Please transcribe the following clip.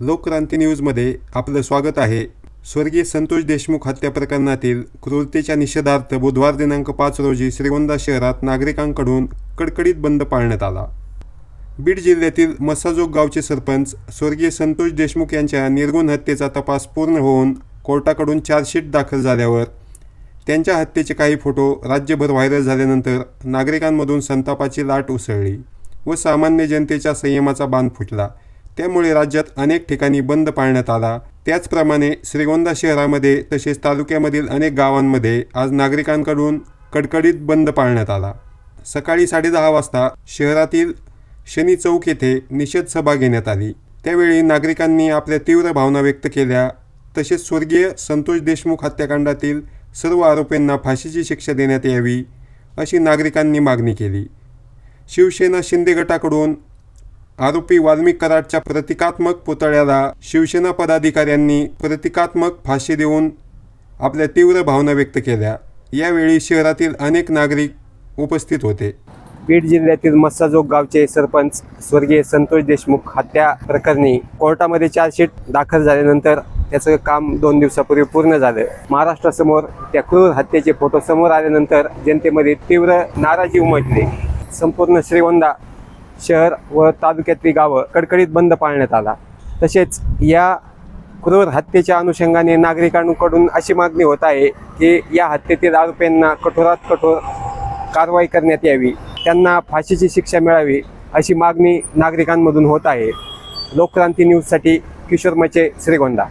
लोकक्रांती न्यूजमध्ये आपलं स्वागत आहे. स्वर्गीय संतोष देशमुख हत्या प्रकरणातील क्रूरतेच्या निषेधार्थ बुधवार दिनांक पाच रोजी श्रीगोंदा शहरात नागरिकांकडून कडकडीत बंद पाळण्यात आला. बीड जिल्ह्यातील मसाजोग गावचे सरपंच स्वर्गीय संतोष देशमुख यांच्या निर्गुण हत्येचा तपास पूर्ण होऊन कोर्टाकडून चार्जशीट दाखल झाल्यावर त्यांच्या हत्येचे काही फोटो राज्यभर व्हायरल झाल्यानंतर नागरिकांमधून संतापाची लाट उसळली व सामान्य जनतेच्या संयमाचा बांध फुटला. त्यामुळे राज्यात अनेक ठिकाणी बंद पाळण्यात आला. त्याचप्रमाणे श्रीगोंदा शहरामध्ये तसेच तालुक्यामधील अनेक गावांमध्ये आज नागरिकांकडून कडकडीत बंद पाळण्यात आला. सकाळी साडेदहा वाजता शहरातील शनी चौक येथे निषेध सभा घेण्यात आली. त्यावेळी नागरिकांनी आपल्या तीव्र भावना व्यक्त केल्या. तसेच स्वर्गीय संतोष देशमुख हत्याकांडातील सर्व आरोपींना फाशीची शिक्षा देण्यात यावी अशी नागरिकांनी मागणी केली. शिवसेना शिंदे गटाकडून आरोपी वाल्मिक कराडच्या प्रतिकात्मक पुतळ्याला शिवसेना पदाधिकाऱ्यांनी प्रतिकात्मक फाशी देऊन आपल्या तीव्र भावना व्यक्त केल्या. यावेळी शहरातील अनेक नागरिक उपस्थित होते. बीड जिल्ह्यातील मस्साजोग गावचे सरपंच स्वर्गीय संतोष देशमुख हत्या प्रकरणी कोर्टामध्ये चार्जशीट दाखल झाल्यानंतर त्याचं काम दोन दिवसापूर्वी पूर्ण झालं. महाराष्ट्रासमोर त्या क्रूर हत्येचे फोटो समोर आल्यानंतर जनतेमध्ये तीव्र नाराजी उमटली. संपूर्ण श्रीगोंदा शहर व तालुक्यातली गावं कडकडीत बंद पाळण्यात आला. तसेच या क्रूर हत्येच्या अनुषंगाने नागरिकांकडून अशी मागणी होत आहे की या हत्येतील आरोपींना कठोरात कठोर कारवाई करण्यात यावी. त्यांना फाशीची शिक्षा मिळावी अशी मागणी नागरिकांमधून होत आहे. लोकक्रांती न्यूजसाठी किशोर मचे श्रीगोंदा.